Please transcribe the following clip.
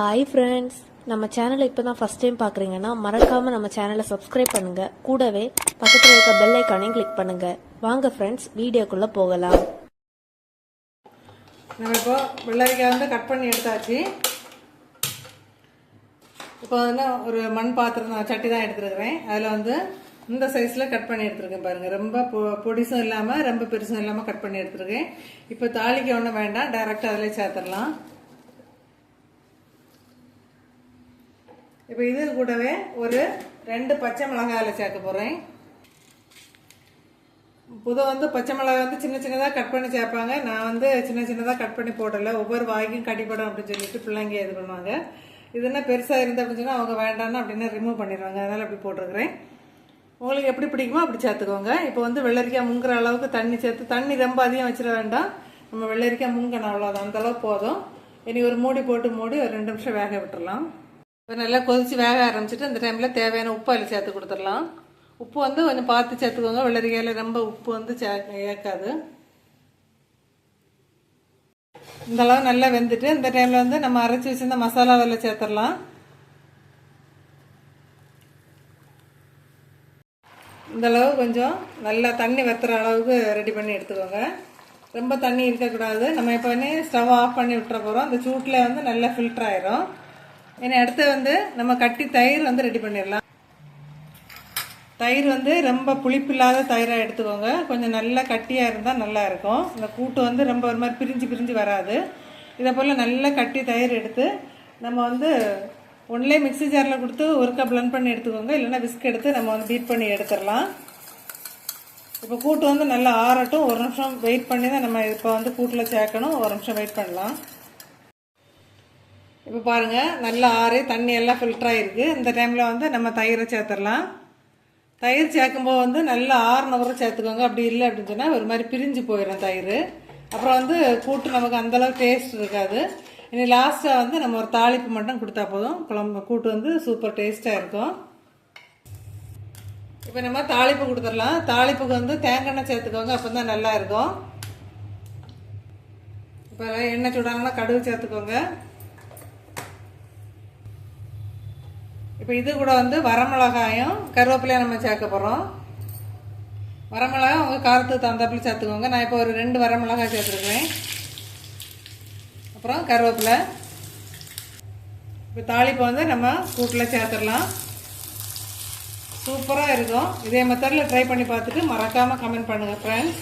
Hi friends நம்ம சேனலை இப்போ தான் ஃபஸ்ட் டைம் பார்க்குறீங்கன்னா மறக்காமல் நம்ம சேனலை சப்ஸ்கிரைப் பண்ணுங்கள் கூடவே பக்கத்தில் இருக்க பெல் ஐக்கானையும் கிளிக் பண்ணுங்கள் வாங்க ஃப்ரெண்ட்ஸ் வீடியோக்குள்ளே போகலாம். நம்ம இப்போ வெள்ளரிக்காய் வந்து கட் பண்ணி எடுத்தாச்சு. இப்போ வந்து ஒரு மண் பாத்திரம் நான் சட்டி தான் எடுத்துருக்கிறேன். அதில் வந்து இந்த சைஸில் கட் பண்ணி எடுத்துருக்கேன் பாருங்கள் ரொம்ப பொ பொடிசும் இல்லாமல் ரொம்ப பெருசும் இல்லாமல் கட் பண்ணி எடுத்துருக்கேன். இப்போ தாளிக்க ஒன்றும் வேண்டாம். டைரெக்டாக அதிலே சேர்த்துடலாம். இப்போ இது கூடவே ஒரு ரெண்டு பச்சை மிளகாயில் சேர்க்க போகிறேன் புதை வந்து பச்சை மிளகாய் வந்து சின்ன சின்னதாக கட் பண்ணி சேர்ப்பாங்க. நான் வந்து சின்ன சின்னதாக கட் பண்ணி போடலை. ஒவ்வொரு வாய்க்கும் கடிப்படும் அப்படின்னு சொல்லிட்டு பிள்ளைங்க இது பண்ணுவாங்க. இது என்ன பெருசாக இருந்து அப்படின்னு சொன்னால் அவங்க வேண்டாம்னு அப்படின்னு ரிமூவ் பண்ணிடுவாங்க. அதனால் அப்படி போட்டிருக்கிறேன். உங்களுக்கு எப்படி பிடிக்குமோ அப்படி சேர்த்துக்கோங்க. இப்போ வந்து வெள்ளரிக்காய் முங்குற அளவுக்கு தண்ணி சேர்த்து தண்ணி ரொம்ப அதிகம் வச்சிட வேண்டாம். நம்ம வெள்ளரிக்காய் முங்கணும் அவ்வளோதான் அந்த போதும். இனி ஒரு மூடி போட்டு மூடி ஒரு ரெண்டு நிமிஷம் வேக விட்டுடலாம் இப்போ நல்லா கொதிச்சு வேக ஆரம்பிச்சிட்டு இந்த டைமில் தேவையான உப்பு அதில் சேர்த்து கொடுத்துடலாம். உப்பு வந்து கொஞ்சம் பார்த்து சேர்த்துக்கோங்க. வெள்ளரிக்காயில் ரொம்ப உப்பு வந்து சே ஏற்காது இந்த அளவு நல்லா வெந்துட்டு இந்த டைமில் வந்து நம்ம அரைச்சி வச்சுருந்த மசாலா அதில் சேர்த்துடலாம். இந்த அளவு கொஞ்சம் நல்லா தண்ணி வத்துற அளவுக்கு ரெடி பண்ணி எடுத்துக்கோங்க. ரொம்ப தண்ணி இருக்கக்கூடாது. நம்ம இப்போ வந்து ஸ்டவ் ஆஃப் பண்ணி விட்டுற போகிறோம் அந்த சூட்டில் வந்து நல்லா ஃபில்டர் ஆயிரும். இனி அடுத்து வந்து நம்ம கட்டி தயிர் வந்து ரெடி பண்ணிடலாம். தயிர் வந்து ரொம்ப புளிப்பு இல்லாத தயிராக எடுத்துக்கோங்க. கொஞ்சம் நல்லா கட்டியாக இருந்தால் நல்லா இருக்கும். இந்த கூட்டு வந்து ரொம்ப ஒரு மாதிரி பிரிஞ்சு பிரிஞ்சு வராது. இதை போல் நல்லா கட்டி தயிர் எடுத்து நம்ம வந்து ஒன்லேயே மிக்ஸி ஜாரில் கொடுத்து ஒருக்கா பிளண்ட் பண்ணி எடுத்துக்கோங்க. இல்லைன்னா விஸ்க் எடுத்து நம்ம வந்து பீட் பண்ணி எடுத்துடலாம். இப்போ கூட்டு வந்து நல்லா ஆறட்டும். ஒரு நிமிஷம் வெயிட் பண்ணி தான் நம்ம இப்போ வந்து கூட்டில் சேர்க்கணும். ஒரு நிமிஷம் வெயிட் பண்ணலாம். இப்போ பாருங்கள் நல்லா ஆறு தண்ணி எல்லாம் ஃபில்ட்ராகிருக்கு இந்த டைமில் வந்து நம்ம தயிரை சேர்த்துடலாம். தயிர் சேர்க்கும்போது வந்து நல்லா ஆறுன உரம் சேர்த்துக்கோங்க. அப்படி இல்லை அப்படின்னு சொன்னால் ஒரு மாதிரி பிரிஞ்சு போயிடும் தயிர். அப்புறம் வந்து கூட்டு நமக்கு அந்தளவு டேஸ்ட் இருக்காது. இனி லாஸ்ட்டாக வந்து நம்ம ஒரு தாளிப்பு மட்டும் கொடுத்தா போதும். குழம்பு கூட்டு வந்து சூப்பர் டேஸ்ட்டாக இருக்கும். இப்போ நம்ம தாளிப்பு கொடுத்துடலாம். தாளிப்புக்கு வந்து தேங்காய் எண்ணெய் சேர்த்துக்கோங்க. அப்போ தான் நல்லா இருக்கும். இப்போ எண்ணெய் சுடாங்கன்னா கடுகு சேர்த்துக்கோங்க. இப்போ இது கூட வந்து வரமிளகாயும் கருவேப்பிலையும் நம்ம சேர்க்க போகிறோம் வரமிளகாய் உங்கள் காரத்துக்கு தகுந்தாப்புல சேர்த்துக்கோங்க. நான் இப்போ ஒரு ரெண்டு வரமிளகாய் சேர்த்துருக்குறேன். அப்புறம் கருவேப்பிலை. இப்போ தாளிப்பை வந்து நம்ம கூட்டில் சேர்த்துடலாம். சூப்பராக இருக்கும். இதே மெத்தடில் ட்ரை பண்ணி பார்த்துட்டு மறக்காமல் கமெண்ட் பண்ணுங்கள் ஃப்ரெண்ட்ஸ்